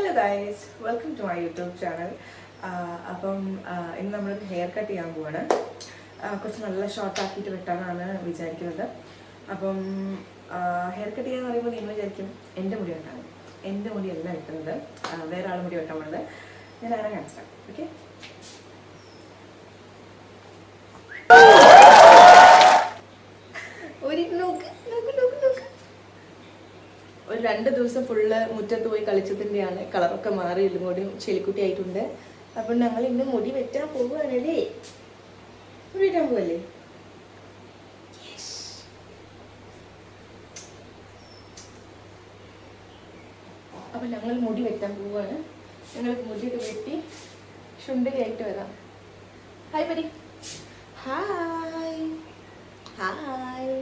Hello guys welcome to my YouTube channel അപ്പം ഇന്ന് നമ്മൾ ഹെയർ കട്ട് ചെയ്യാൻ പോവാണ്. കുറച്ച് നല്ല ഷോർട്ട് ആക്കിയിട്ട് വെട്ടാനാണ് വിചാരിക്കുന്നത്. അപ്പം ഹെയർ കട്ട് ചെയ്യാന്ന് പറയുമ്പോൾ നിങ്ങൾ വിചാരിക്കും എന്റെ മുടി വെട്ടാണ്. എന്റെ മുടിയല്ല വെട്ടുന്നത്. വേറെ ആൾ മുടി വെട്ടാൻ പോണത്. ഞാൻ അങ്ങനെ കാണിച്ചാൽ ഓക്കെ ഒരു നോക്ക് നോക്ക് നോക്ക് നോക്ക് ഒരു രണ്ട് ദിവസം ഫുള്ള് മുറ്റത്ത് പോയി കളിച്ചതിന്റെയാണ് കളറൊക്കെ മാറി ഇതും കൂടി ചെലിക്കുട്ടി ആയിട്ടുണ്ട്. അപ്പം ഞങ്ങൾ ഇന്ന് മുടി വെറ്റാൻ പോവുകയാണല്ലേ? വെട്ടാൻ പോവല്ലേ. അപ്പം ഞങ്ങൾ മുടി വെട്ടാൻ പോവുകയാണ്. ഞങ്ങൾ മുടിയൊക്കെ വെട്ടി ശുണ്ടരിയായിട്ട് വരാം. ഹായ് പരി ഹായ് ഹായ്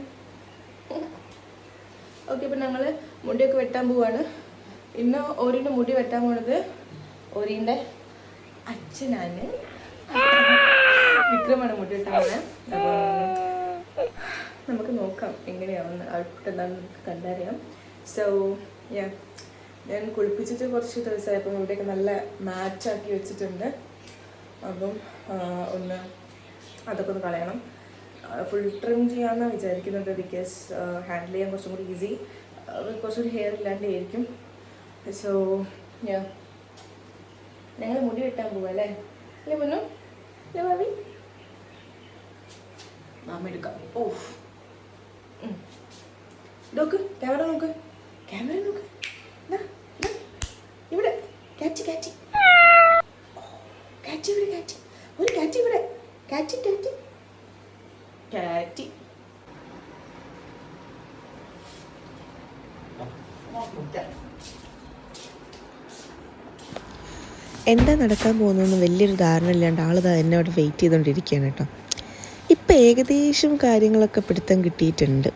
ഓക്കെ അപ്പം ഞങ്ങൾ മുടിയൊക്കെ വെട്ടാൻ പോവാണ്. ഇന്ന് ഓരിന്റെ മുടി വെട്ടാൻ പോണത് ഓരിന്റെ അച്ഛനാണ്. വിക്രമാണ് മുടി വെട്ടാൻ പോണത് നമുക്ക് നോക്കാം എങ്ങനെയാവുന്ന ഔട്ട്പുട്ട് എന്താണെന്ന് നമുക്ക് കണ്ടറിയാം. സോ യാ ഞാൻ കുളിപ്പിച്ചിട്ട് കുറച്ച് ദിവസമായപ്പോൾ ഇവിടെയൊക്കെ നല്ല മാച്ചാക്കി വെച്ചിട്ടുണ്ട്. അപ്പം ഒന്ന് അതൊക്കെ ഒന്ന് കളയണം. ഫുൾ ട്രിം ചെയ്യാമെന്നാണ് വിചാരിക്കുന്നത് ബിക്കോസ് ഹാൻഡിൽ ചെയ്യാൻ കുറച്ചും കൂടി ഈസി കുറച്ചുകൂടി ഹെയർ ഇല്ലാണ്ടായിരിക്കും. സോ യാ ഞങ്ങൾ മുടി വെട്ടാൻ പോവാ അല്ലേ? അല്ലേ മുന്നു അല്ലേ ഭാവി മാമ എടുക്കാം. ഓ നോക്ക് ക്യാമറ നോക്ക്. ക്യാമറ നോക്ക്. ഇവിടെ. കാച്ചി കാച്ചി കാച്ചി ഇവിടെ കാച്ചി ഒരു കാച്ചി ഇവിടെ. കാച്ചി കാച്ചി കാറ്റ് എന്താ നടക്കാൻ പോകുന്നതെന്ന് വലിയൊരു ധാരണ ഇല്ലാണ്ട് ആളിതാ എന്നെ അവിടെ വെയിറ്റ് ചെയ്തുകൊണ്ടിരിക്കുകയാണ് കേട്ടോ. ഇപ്പം ഏകദേശം കാര്യങ്ങളൊക്കെ പിടുത്തം കിട്ടിയിട്ടുണ്ട്.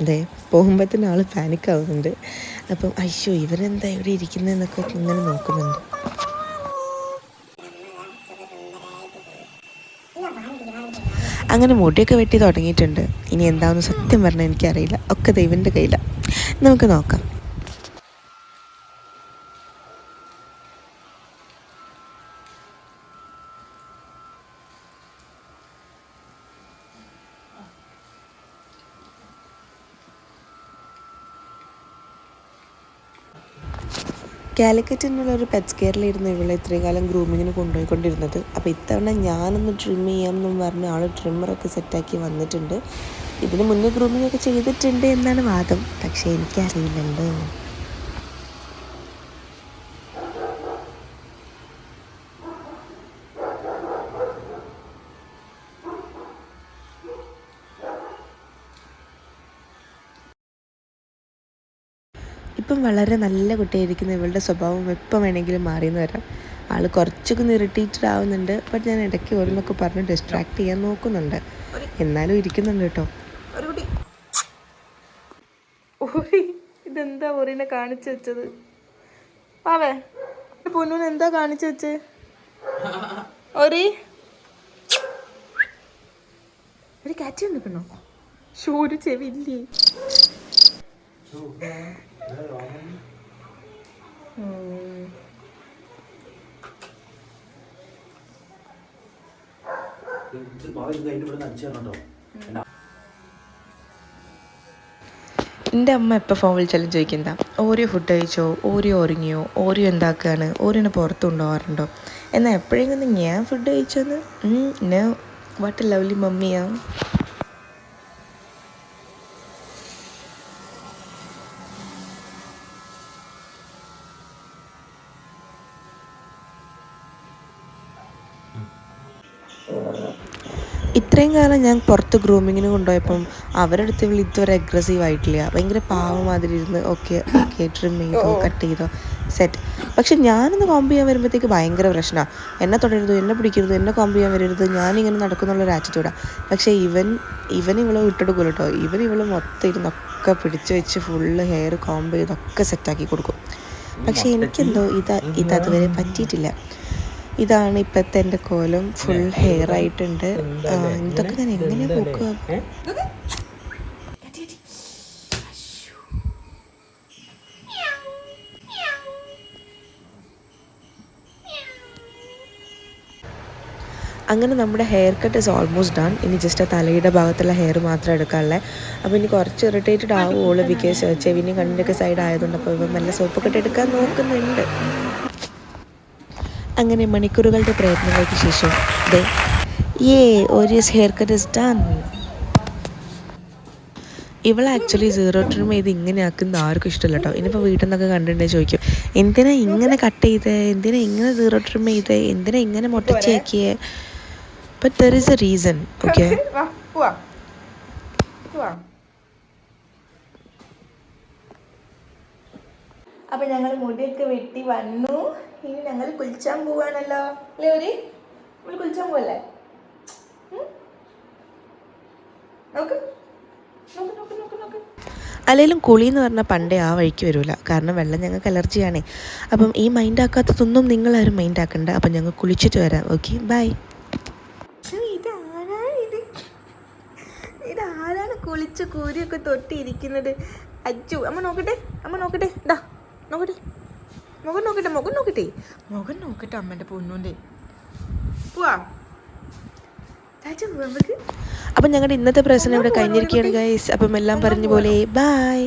അതെ പോകുമ്പോഴത്തേന് ആൾ പാനിക് ആവുന്നുണ്ട്. അപ്പം അയ്യോ ഇവരെന്താ ഇവിടെ ഇരിക്കുന്നതെന്നൊക്കെ ഇങ്ങനെ നോക്കുന്നുണ്ട്. അങ്ങനെ മുടിയൊക്കെ വെട്ടി തുടങ്ങിയിട്ടുണ്ട്. ഇനി എന്താണെന്ന് സത്യം പറഞ്ഞാൽ എനിക്കറിയില്ല. ഒക്കെ ദൈവന്റെ കയ്യിലാണ് നമുക്ക് നോക്കാം. കാലിക്കറ്റ് ഒരു പെറ്റ്സ് കെയറിലിരുന്ന് ഇവളെ ഇത്രയും കാലം ഗ്രൂമിങ്ങിന് കൊണ്ടുപോയിക്കൊണ്ടിരുന്നത്. അപ്പോൾ ഇത്തവണ ഞാനൊന്ന് ട്രിം ചെയ്യാം എന്നും പറഞ്ഞ് ആൾ ട്രിമ്മറൊക്കെ സെറ്റാക്കി വന്നിട്ടുണ്ട്. ഇതിന് മുന്നേ ഗ്രൂമിംഗ് ഒക്കെ ചെയ്തിട്ടുണ്ട് എന്നാണ് വാദം. പക്ഷേ എനിക്കറിയില്ലല്ലോ. ഇപ്പം വളരെ നല്ല കുട്ടിയായിരിക്കുന്ന ഇവളുടെ സ്വഭാവം എപ്പം വേണമെങ്കിലും മാറിയെന്ന് വരാം. ആൾ കുറച്ചൊക്കെ ഒന്ന് ഇറിറ്റേറ്റഡ് ആവുന്നുണ്ട്. ബട്ട് ഞാൻ ഇടയ്ക്ക് ഓരോന്നൊക്കെ പറഞ്ഞ് ഡിസ്ട്രാക്ട് ചെയ്യാൻ നോക്കുന്നുണ്ട്. എന്നാലും ഇരിക്കുന്നുണ്ട് കേട്ടോ. ഇതെന്താ ഓറിനെ കാണിച്ചു വെച്ചത്? ആവേ പൊന്നൂന് എന്താ കാണിച്ചു വെച്ച്? ഓറി ഒരു കാറ്റ് കണ്ടിക്കണോ ഷൂ ഒരു ചെവി ഇല്ലേ? എന്റെ അമ്മ എപ്പോൾ ഫോൺ വിളിച്ചാലും ചോദിക്കുന്നതാ ഓരോ ഫുഡ് കഴിച്ചോ? ഓരോ ഒരുങ്ങിയോ? ഓരോ എന്താക്കുകയാണ് ഓരോ പുറത്തു കൊണ്ടുപോകാറുണ്ടോ എന്നാൽ എപ്പോഴെങ്കിലും ഞാൻ ഫുഡ് കഴിച്ചോന്ന്? വാട്ട് ലവ്ലി മമ്മിയാ ഇത്രയും കാലം ഞാൻ പുറത്ത് ഗ്രൂമിങ്ങിന് കൊണ്ടുപോയപ്പം അവരുടെ അടുത്ത് ഇവൾ ഇതുവരെ അഗ്രസീവ് ആയിട്ടില്ല. ഭയങ്കര പാവമാതിരി ഇരുന്ന് ഓക്കെ ഓക്കെ ട്രിം ചെയ്തോ കട്ട് ചെയ്തോ. സെറ്റ് പക്ഷെ ഞാനൊന്ന് കോമ്പ് ചെയ്യാൻ വരുമ്പോഴത്തേക്ക് ഭയങ്കര പ്രശ്നമാണ് എന്നെ തുടരുത് എന്നെ പിടിക്കരുത് എന്നെ കോമ്പ് ചെയ്യാൻ വരരുത് ഞാനിങ്ങനെ നടക്കുന്നുള്ളൊരു ആറ്റിറ്റ്യൂഡാണ് പക്ഷേ ഇവൻ ഇവൻ ഇവളെ വിട്ടെടുക്കില്ല കേട്ടോ ഇവൻ ഇവൾ മൊത്തം ഇരുന്നൊക്കെ പിടിച്ച് വെച്ച് ഫുള്ള് ഹെയർ കോമ്പ് ചെയ്തൊക്കെ സെറ്റാക്കി കൊടുക്കും. പക്ഷേ എനിക്കെന്തോ ഇത് ഇത് അതുവരെ പറ്റിയിട്ടില്ല. ഇതാണ് ഇപ്പത്തെ എന്റെ കോലം. ഫുൾ ഹെയർ ആയിട്ടുണ്ട്. ഇതൊക്കെ ഞാൻ എങ്ങനെ പോക്കുക അങ്ങനെ നമ്മുടെ hair cut is almost done ഇനി ജസ്റ്റ് തലയുടെ ഭാഗത്തുള്ള ഹെയർ മാത്രം എടുക്കാനുള്ളത് അപ്പോൾ ഇനി കുറച്ച് ഇറിറ്റേറ്റഡ് ആവുകയുള്ളൂ ബിക്കോസ് ചെവിന്റെ കണ്ണിന്റെയൊക്കെ സൈഡ് ആയതുകൊണ്ട് അപ്പോൾ ഇപ്പം നല്ല സോപ്പ് കട്ട് എടുക്കാൻ നോക്കുന്നുണ്ട്. അങ്ങനെ മണിക്കൂറുകളുടെ പ്രയത്നങ്ങൾക്ക് ശേഷം ദേ ഏ ഓരിയസ് ഹെയർ കട്ട് ഇസ് ഡൺ ഇവൾ ആക്ച്വലി സീറോ ട്രിം ചെയ്ത് ഇങ്ങനെ ആക്കുന്ന ആർക്കും ഇഷ്ടമല്ല കേട്ടോ ഇനിയിപ്പോൾ വീട്ടിൽ നിന്നൊക്കെ കണ്ടിട്ടുണ്ടെങ്കിൽ ചോദിക്കും എന്തിനാ ഇങ്ങനെ കട്ട് ചെയ്തേ? എന്തിനാ ഇങ്ങനെ സീറോ ട്രിം ചെയ്തേ? എന്തിനാ ഇങ്ങനെ മുട്ടച്ചേക്കിയേ? But there is a reason okay വാ പോവാ പോവാ അപ്പൊ ഞങ്ങൾ മുടിയൊക്കെ വെട്ടി വന്നു. ഇനി ഞങ്ങൾ കുളിച്ചാൻ പോവാണല്ലോ. അല്ലേ ഒരു? നമ്മൾ കുളിച്ചാൻ പോവല്ലേ? നോക്ക്. നോക്ക് നോക്ക് നോക്ക് നോക്ക്. അല്ലെങ്കിലും കുളി എന്ന് പറഞ്ഞാൽ പണ്ടേ ആ വഴിക്ക് വരില്ല കാരണം വെള്ളം ഞങ്ങൾക്ക് അലർജിയാണേ. അപ്പം ഈ മൈൻഡ് ആക്കാത്തതൊന്നും നിങ്ങളാരും മൈൻഡ് ആക്കണ്ട. അപ്പം ഞങ്ങൾ കുളിച്ചിട്ട് വരാം. ഓക്കെ ബൈ ഇതാരാണ് കുളിച്ച് കൂരിയൊക്കെ തൊട്ടിരിക്കുന്നത് അജ്ജു അമ്മ നോക്കട്ടെ അമ്മ നോക്കട്ടെ. ഇതാ നോക്കട്ടെ. മുഖം നോക്കട്ടെ മുഖം നോക്കട്ടെ. മുഖം നോക്കട്ടെ അമ്മേന്റെ പൊന്നുണ്ടേ പോവാ. അപ്പം ഞങ്ങളുടെ ഇന്നത്തെ പ്രശ്നം ഇവിടെ കഴിഞ്ഞിരിക്കുകയാണ് ഗൈസ് അപ്പം എല്ലാം പറഞ്ഞ പോലെ ബൈ